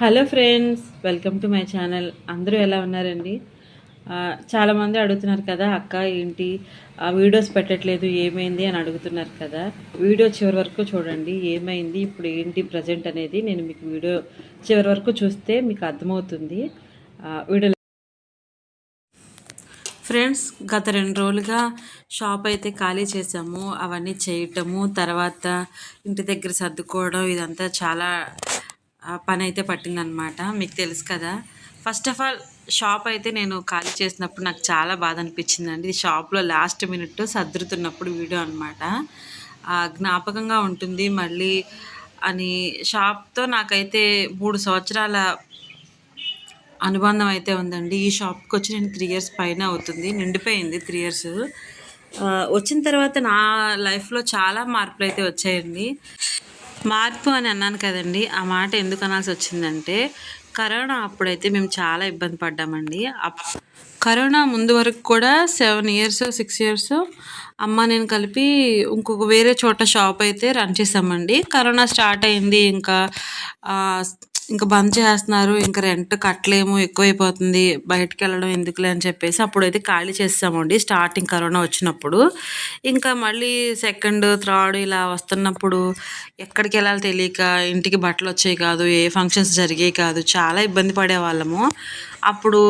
Hello friends welcome to my channel. అందరూ ఎలా ఉన్నారండి? చాలామంది అడుగుతున్నారు కదా అక్క ఏంటి? వీడియోస్ పెట్టట్లేదు ఏమైంది అని అడుగుతున్నారు కదా. వీడియో చివరి వరకు చూడండి ఏమైంది ఇప్పుడు ఏంటి ప్రజెంట్ అనేది నేను మీకు వీడియో చివరి వరకు చూస్తే మీకు అర్థమవుతుంది. వీడియో ఫ్రెండ్స్ గత రెండు రోజులుగా షాప్ అయితే ఖాళీ చేసాము అవన్నీ చేయటము తర్వాత ఇంటి దగ్గర సర్దుకోవడం ఇదంతా చాలా పని అయితే పట్టిందనమాట మీకు తెలుసు కదా. ఫస్ట్ ఆఫ్ ఆల్ షాప్ అయితే నేను ఖాళీ చేసినప్పుడు నాకు చాలా బాధ అనిపించిందండి ఇది షాప్లో లాస్ట్ మినిట్ సర్దుతున్నప్పుడు వీడియో అనమాట జ్ఞాపకంగా ఉంటుంది మళ్ళీ అని. షాప్తో నాకైతే మూడు సంవత్సరాల అనుబంధం అయితే ఉందండి. ఈ షాప్కి వచ్చి నేను త్రీ ఇయర్స్ పైన అవుతుంది. నిండిపోయింది త్రీ ఇయర్స్ వచ్చిన తర్వాత నా లైఫ్లో చాలా మార్పులు అయితే వచ్చాయండి. మార్పు అని అన్నాను కదండి. ఆ మాట ఎందుకు అనాల్సి వచ్చిందంటే కరోనా అప్పుడైతే మేము చాలా ఇబ్బంది పడ్డామండి. అప్- కరోనా ముందు వరకు కూడా సెవెన్ ఇయర్స్ సిక్స్ ఇయర్స్ అమ్మ నేను కలిపి ఇంకొక వేరే చోట షాప్ అయితే రన్ చేసామండి కరోనా స్టార్ట్ అయింది ఇంకా ఇంకా బంద్ చేస్తున్నారు ఇంకా రెంట్ కట్టలేము ఎక్కువైపోతుంది బయటకు వెళ్ళడం ఎందుకులే అని చెప్పేసి అప్పుడైతే ఖాళీ చేస్తామండి స్టార్టింగ్ కరోనా వచ్చినప్పుడు. ఇంకా మళ్ళీ సెకండ్ థర్డ్ ఇలా వస్తున్నప్పుడు ఎక్కడికి వెళ్ళాలి తెలియక ఇంటికి బట్టలు వచ్చేవి కాదు ఏ ఫంక్షన్స్ జరిగేవి కాదు చాలా ఇబ్బంది పడేవాళ్ళము. అప్పుడు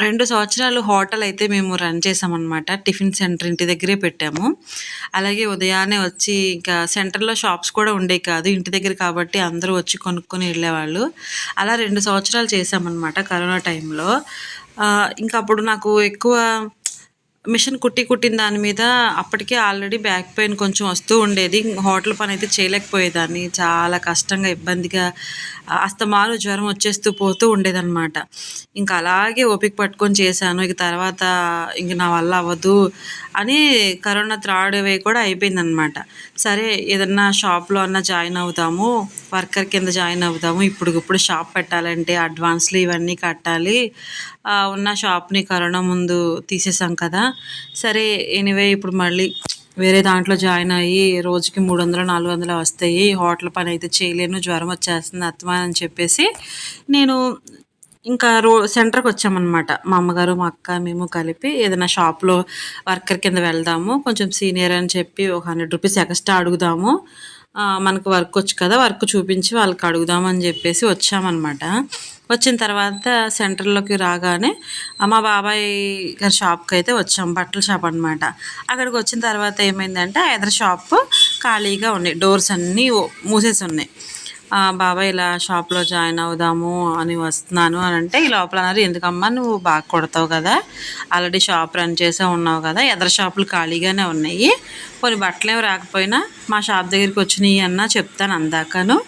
రెండు సంవత్సరాలు హోటల్ అయితే మేము రన్ చేసామన్నమాట. టిఫిన్ సెంటర్ ఇంటి దగ్గరే పెట్టాము. అలాగే ఉదయాన్నే వచ్చి ఇంకా సెంటర్లో షాప్స్ కూడా ఉండేవి కాదు ఇంటి దగ్గర కాబట్టి అందరూ వచ్చి కొనుక్కొని వెళ్ళేవాళ్ళు. అలా రెండు సంవత్సరాలు చేసామన్నమాట కరోనా టైంలో. ఇంకా అప్పుడు నాకు ఎక్కువ మిషన్ కుట్టి కుట్టిన దాని మీద అప్పటికే ఆల్రెడీ బ్యాక్ పెయిన్ కొంచెం వస్తూ ఉండేది. హోటల్ పని అయితే చేయలేకపోయేదాన్ని. చాలా కష్టంగా ఇబ్బందిగా అస్తమాలు జ్వరం వచ్చేస్తూ పోతూ ఉండేదన్నమాట. ఇంకా అలాగే ఓపిక పట్టుకొని చేశాను. ఇక తర్వాత ఇంక నా వల్ల అవ్వదు అని కరోనా థర్డ్ వే కూడా అయిపోయిందనమాట సరే ఏదన్నా షాప్లో అన్నా జాయిన్ అవుతాము వర్కర్ కింద జాయిన్ అవుతాము ఇప్పుడు ఇప్పుడు షాప్ పెట్టాలంటే అడ్వాన్స్లు ఇవన్నీ కట్టాలి. ఉన్న షాప్ని కరోనా ముందు తీసేసాం కదా. సరే ఎనివే ఇప్పుడు మళ్ళీ వేరే దాంట్లో జాయిన్ అయ్యి రోజుకి మూడు వందలు నాలుగు వందలు వస్తాయి హోటల్ పని అయితే చేయలేను జ్వరం వచ్చేస్తుంది అత్తమా అని చెప్పేసి నేను ఇంకా రో సెంటర్కి వచ్చామన్నమాట. మా అమ్మగారు మా అక్క మేము కలిపి ఏదైనా షాప్లో వర్కర్ కింద వెళ్దాము కొంచెం సీనియర్ అని చెప్పి ఒక హండ్రెడ్ రూపీస్ ఎక్స్ట్రా అడుగుదాము. మనకు వర్క్ వచ్చు కదా వర్క్ చూపించి వాళ్ళకి అడుగుదామని చెప్పేసి వచ్చామన్నమాట. వచ్చిన తర్వాత సెంటర్లోకి రాగానే మా బాబాయ్ గారి షాప్కి అయితే వచ్చాం బట్టల షాప్ అనమాట అక్కడికి వచ్చిన తర్వాత ఏమైందంటే ఎదర షాప్ ఖాళీగా ఉన్నాయి డోర్స్ అన్నీ ఓ- మూసేసి ఉన్నాయి. బాబాయ్ ఇలా షాప్లో జాయిన్ అవుదాము అని వస్తున్నాను అని అంటే ఈ లోపల అన్నారు ఎందుకమ్మా నువ్వు బాగా కొడతావు కదా ఆల్రెడీ షాప్ రన్ చేసే ఉన్నావు కదా ఎదర షాపులు ఖాళీగానే ఉన్నాయి కొన్ని బట్టలు ఏమి రాకపోయినా మా షాప్ దగ్గరికి వచ్చినాయి అన్నా చెప్తాను అందాకను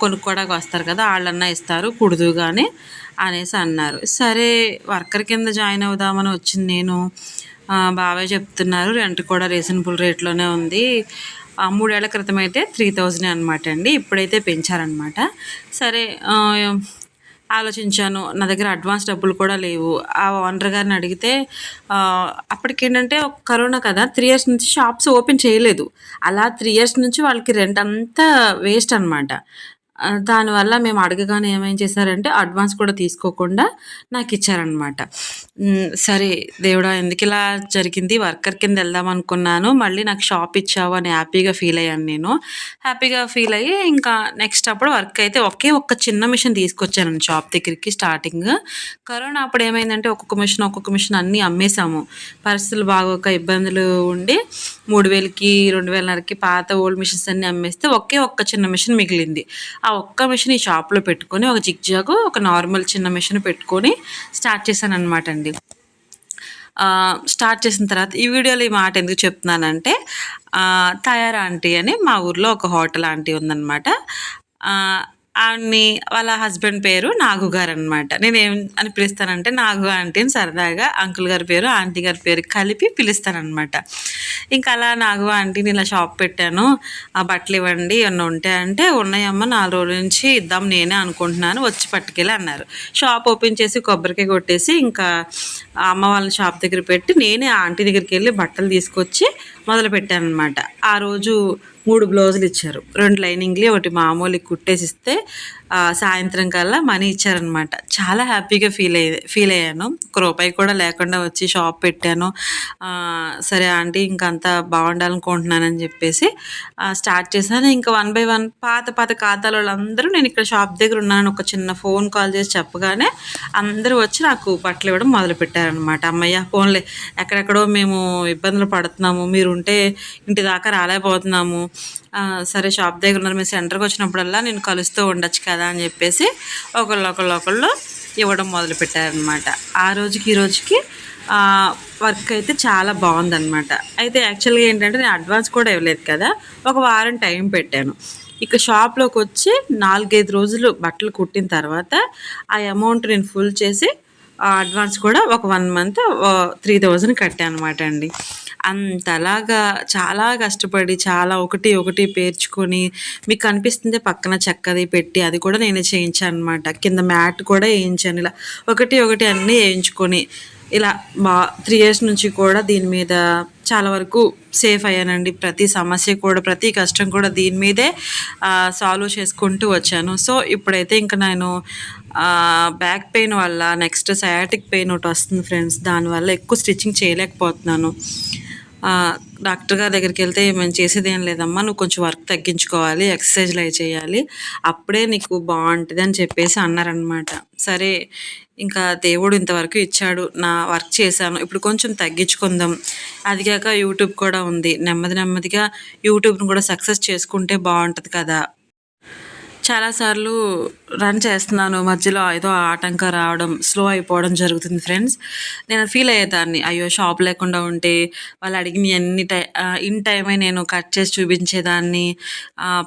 కొనుక్కోడానికి వస్తారు కదా వాళ్ళన్నా ఇస్తారు కుడుదు కానీ అనేసి అన్నారు. సరే వర్కర్ కింద జాయిన్ అవుదామని వచ్చింది నేను బాబాయ్ చెప్తున్నారు రెంట్ కూడా రీజనబుల్ రేట్లోనే ఉంది మూడేళ్ళ క్రితం అయితే త్రీ థౌజండ్ అనమాట అండి. ఇప్పుడైతే పెంచారనమాట సరే ఆలోచించాను. నా దగ్గర అడ్వాన్స్ డబ్బులు కూడా లేవు. ఆ ఓనర్ గారిని అడిగితే అప్పటికేంటంటే ఒక కరోనా కదా త్రీ ఇయర్స్ నుంచి షాప్స్ ఓపెన్ చేయలేదు. అలా త్రీ ఇయర్స్ నుంచి వాళ్ళకి రెంట్ అంతా వేస్ట్ అనమాట దానివల్ల మేము అడగగానే ఏమేం చేశారంటే అడ్వాన్స్ కూడా తీసుకోకుండా నాకు ఇచ్చారనమాట సరే దేవుడా ఎందుకు ఇలా జరిగింది? వర్కర్ కింద వెళ్దాం అనుకున్నాను. మళ్ళీ నాకు షాప్ ఇచ్చావు అని హ్యాపీగా ఫీల్ అయ్యాను నేను. హ్యాపీగా ఫీల్ అయ్యి ఇంకా నెక్స్ట్ అప్పుడు వర్క్ అయితే ఒకే ఒక్క చిన్న మిషన్ తీసుకొచ్చాను షాప్ దగ్గరికి స్టార్టింగ్. కరోనా అప్పుడు ఏమైందంటే ఒక్కొక్క మిషన్ ఒక్కొక్క మిషన్ అన్నీ అమ్మేశాము. పరిస్థితులు బాగోక ఇబ్బందులు ఉండి మూడు వేలకి రెండు వేలన్నరకి పాత ఓల్డ్ మిషన్స్ అన్నీ అమ్మేస్తే ఒకే ఒక్క చిన్న మిషన్ మిగిలింది. ఆ ఒక్క మిషన్ ఈ షాప్లో పెట్టుకొని ఒక జిగ్జాగు ఒక నార్మల్ చిన్న మిషన్ పెట్టుకొని స్టార్ట్ చేశాను అనమాట అండి. ఆ, స్టార్ట్ చేసిన తర్వాత ఈ వీడియోలో ఈ మాట ఎందుకు చెప్తున్నానంటే ఆ, తయారు ఆంటీ అని మా ఊర్లో ఒక హోటల్ ఆంటీ ఉందన్నమాట. ఆ, ఆవిడ్ని వాళ్ళ హస్బెండ్ పేరు నాగు గారు అనమాట నేను ఏం అని పిలుస్తానంటే నాగు ఆంటీ అని సరదాగా అంకుల్ గారి పేరు ఆంటీ గారి పేరు కలిపి పిలుస్తానమాట ఇంకా అలా నాగు ఆంటీని ఇలా షాప్ పెట్టాను. ఆ బట్టలు ఇవ్వండి ఏమన్నా ఉంటే అంటే ఉన్నాయమ్మ నాలుగు రోజుల నుంచి ఇద్దాం నేనే అనుకుంటున్నాను వచ్చి పట్టుకెళ్ళి అన్నారు. షాప్ ఓపెన్ చేసి కొబ్బరికాయ కొట్టేసి ఇంకా అమ్మ వాళ్ళని షాప్ దగ్గర పెట్టి నేనే ఆంటీ దగ్గరికి వెళ్ళి బట్టలు తీసుకొచ్చి మొదలు పెట్టాను అనమాట ఆ రోజు మూడు బ్లౌజులు ఇచ్చారు. రెండు లైనింగ్లు ఒకటి మామూలు కుట్టేసి ఇస్తే సాయంత్రం కల్లా మనీ ఇచ్చారనమాట చాలా హ్యాపీగా ఫీల్ అయ్యే ఫీల్ అయ్యాను. ఒక రూపాయి కూడా లేకుండా వచ్చి షాప్ పెట్టాను. సరే ఆంటీ ఇంకా అంతా బాగుండాలనుకుంటున్నానని చెప్పేసి స్టార్ట్ చేశాను. ఇంకా వన్ బై వన్ పాత పాత ఖాతాల వాళ్ళందరూ నేను ఇక్కడ షాప్ దగ్గర ఉన్నాను ఒక చిన్న ఫోన్ కాల్ చేసి చెప్పగానే అందరూ వచ్చి నాకు బట్టలు ఇవ్వడం మొదలు పెట్టారనమాట అమ్మయ్య ఫోన్లే. ఎక్కడెక్కడో మేము ఇబ్బందులు పడుతున్నాము మీరు ఉంటే ఇంటి దాకా రాలేకపోతున్నాము. సరే షాప్ దగ్గర ఉన్నారు మీరు సెంటర్కి వచ్చినప్పుడల్లా నేను కలుస్తూ ఉండొచ్చు కదా అని చెప్పేసి ఒకళ్ళు ఒకళ్ళు ఒకళ్ళు ఇవ్వడం మొదలుపెట్టారనమాట ఆ రోజుకి ఈ రోజుకి వర్క్ అయితే చాలా బాగుందన్నమాట. అయితే యాక్చువల్గా ఏంటంటే నేను అడ్వాన్స్ కూడా ఇవ్వలేదు కదా ఒక వారం టైం పెట్టాను. ఇక షాప్లోకి వచ్చి నాలుగైదు రోజులు బట్టలు కుట్టిన తర్వాత ఆ అమౌంట్ నేను ఫుల్ చేసి అడ్వాన్స్ కూడా ఒక వన్ మంత్ త్రీ థౌజండ్ కట్టాను అనమాట అండి. అంతలాగా చాలా కష్టపడి చాలా ఒకటి ఒకటి పేర్చుకొని మీకు కనిపిస్తుంది పక్కన చెక్కది పెట్టి అది కూడా నేనే చేయించాను అనమాట కింద మ్యాట్ కూడా వేయించాను. ఇలా ఒకటి ఒకటి అన్నీ వేయించుకొని ఇలా బా త్రీ ఇయర్స్ నుంచి కూడా దీని మీద చాలా వరకు సేఫ్ అయ్యానండి. ప్రతి సమస్య కూడా ప్రతి కష్టం కూడా దీని మీదే సాల్వ్ చేసుకుంటూ వచ్చాను. సో ఇప్పుడైతే ఇంకా నేను బ్యాక్ పెయిన్ వల్ల నెక్స్ట్ సయాటిక్ పెయిన్ ఒకటి వస్తుంది ఫ్రెండ్స్. దానివల్ల ఎక్కువ స్టిచ్చింగ్ చేయలేకపోతున్నాను. డాక్టర్ గారి దగ్గరికి వెళ్తే మేము చేసేది ఏం లేదమ్మా నువ్వు కొంచెం వర్క్ తగ్గించుకోవాలి ఎక్సర్సైజ్లు అవి చేయాలి అప్పుడే నీకు బాగుంటుంది అని చెప్పేసి అన్నారనమాట సరే ఇంకా దేవుడు ఇంతవరకు ఇచ్చాడు నా వర్క్ చేశాను ఇప్పుడు కొంచెం తగ్గించుకుందాం. అది కాక యూట్యూబ్ కూడా ఉంది నెమ్మది నెమ్మదిగా యూట్యూబ్ని కూడా సక్సెస్ చేసుకుంటే బాగుంటుంది కదా. చాలాసార్లు రన్ చేస్తున్నాను. మధ్యలో ఏదో ఆటంకం రావడం స్లో అయిపోవడం జరుగుతుంది ఫ్రెండ్స్. నేను ఫీల్ అయ్యేదాన్ని. అయ్యో షాప్ లేకుండా ఉంటే వాళ్ళు అడిగిన ఎన్ని టై ఇన్ టైమే నేను కట్ చేసి చూపించేదాన్ని.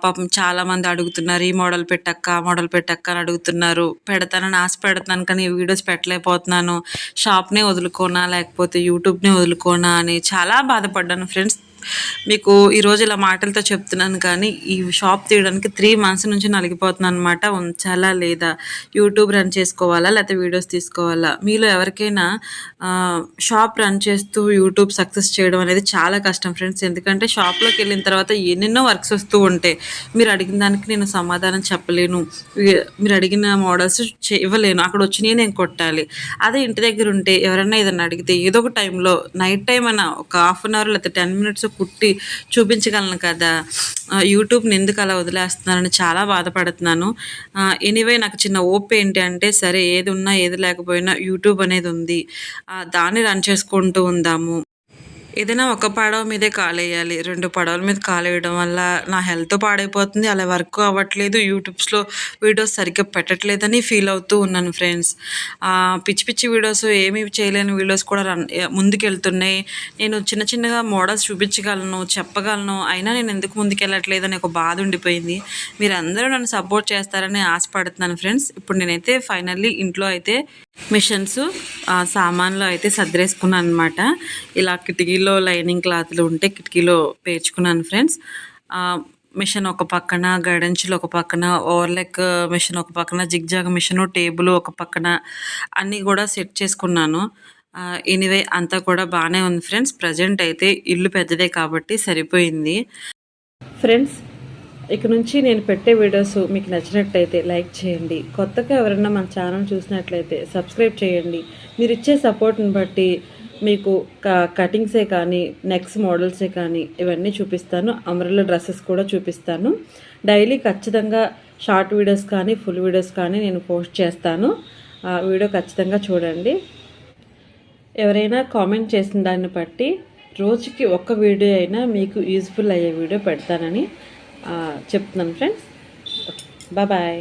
పాపం చాలామంది అడుగుతున్నారు ఈ మోడల్ పెట్టక్క మోడల్ పెట్టక్క అని అడుగుతున్నారు. పెడతానని ఆశ పెడతాను కానీ వీడియోస్ పెట్టలేకపోతున్నాను. షాప్నే వదులుకోనా లేకపోతే యూట్యూబ్నే వదులుకోనా అని చాలా బాధపడ్డాను ఫ్రెండ్స్. మీకు ఈరోజు ఇలా మాటలతో చెప్తున్నాను కానీ ఈ షాప్ తీయడానికి త్రీ మంత్స్ నుంచి నలిగిపోతున్నాను అనమాట ఉంచాలా లేదా? యూట్యూబ్ రన్ చేసుకోవాలా? లేకపోతే వీడియోస్ తీసుకోవాలా? మీలో ఎవరికైనా షాప్ రన్ చేస్తూ యూట్యూబ్ సక్సెస్ చేయడం అనేది చాలా కష్టం ఫ్రెండ్స్ ఎందుకంటే షాప్లోకి వెళ్ళిన తర్వాత ఎన్నెన్నో వర్క్స్ వస్తూ ఉంటాయి. మీరు అడిగిన దానికి నేను సమాధానం చెప్పలేను. మీరు అడిగిన మోడల్స్ ఇవ్వలేను. అక్కడ వచ్చినాయి నేను కొట్టాలి. అదే ఇంటి దగ్గర ఉంటే ఎవరైనా ఏదైనా అడిగితే ఏదో ఒక టైంలో నైట్ టైం అన్న ఒక హాఫ్ అన్ అవర్ లేకపోతే టెన్ మినిట్స్ కుట్టి చూపించగలను కదా. యూట్యూబ్ని ఎందుకు అలా వదిలేస్తున్నానని చాలా బాధపడుతున్నాను. ఎనీవే నాకు చిన్న ఓప్ ఏంటి అంటే సరే ఏది ఉన్నా ఏది లేకపోయినా యూట్యూబ్ అనేది ఉంది. దాన్ని రన్ చేసుకుంటూ ఉందాము. ఏదైనా ఒక పడవ మీదే కాలేయాలి. రెండు పడవల మీద కాలేయడం వల్ల నా హెల్త్ పాడైపోతుంది. అలా వర్క్ అవ్వట్లేదు. యూట్యూబ్స్లో వీడియోస్ సరిగ్గా పెట్టట్లేదని ఫీల్ అవుతూ ఉన్నాను ఫ్రెండ్స్. పిచ్చి పిచ్చి వీడియోస్ ఏమీ చేయలేని వీడియోస్ కూడా రన్ ముందుకెళ్తున్నాయి. నేను చిన్న చిన్నగా మోడల్స్ చూపించగలను చెప్పగలను. అయినా నేను ఎందుకు ముందుకెళ్ళట్లేదు అని ఒక బాధ ఉండిపోయింది. మీరందరూ నన్ను సపోర్ట్ చేస్తారని ఆశపడుతున్నాను ఫ్రెండ్స్. ఇప్పుడు నేనైతే ఫైనల్లీ ఇంట్లో అయితే మిషన్స్ సామాన్లు అయితే సర్దిరేసుకున్నాను అనమాట ఇలా కిటికీలు లైనింగ్ క్లాత్లు ఉంటే కిటికీలో పేర్చుకున్నాను ఫ్రెండ్స్. మిషన్ ఒక పక్కన గడంచులు ఒక పక్కన ఓవర్లెక్ మిషన్ ఒక పక్కన జిగ్జాగ్ మిషన్ టేబుల్ ఒక పక్కన అన్నీ కూడా సెట్ చేసుకున్నాను. ఎనివే అంతా కూడా బాగానే ఉంది ఫ్రెండ్స్. ప్రజెంట్ అయితే ఇల్లు పెద్దదే కాబట్టి సరిపోయింది. ఫ్రెండ్స్ ఇక నుంచి నేను పెట్టే వీడియోస్ మీకు నచ్చినట్లయితే లైక్ చేయండి. కొత్తగా ఎవరైనా మన ఛానల్ చూసినట్లయితే సబ్స్క్రైబ్ చేయండి. మీరు ఇచ్చే సపోర్ట్ని బట్టి మీకు కటింగ్సే కానీ నెక్స్ మోడల్సే కానీ ఇవన్నీ చూపిస్తాను. అమరల డ్రెస్సెస్ కూడా చూపిస్తాను. డైలీ ఖచ్చితంగా షార్ట్ వీడియోస్ కానీ ఫుల్ వీడియోస్ కానీ నేను పోస్ట్ చేస్తాను. ఆ వీడియో ఖచ్చితంగా చూడండి. ఎవరైనా కామెంట్ చేసిన దాన్ని బట్టి రోజుకి ఒక్క వీడియో అయినా మీకు యూజ్ఫుల్ అయ్యే వీడియో పెడతానని చెప్తున్నాను ఫ్రెండ్స్. బాయ్.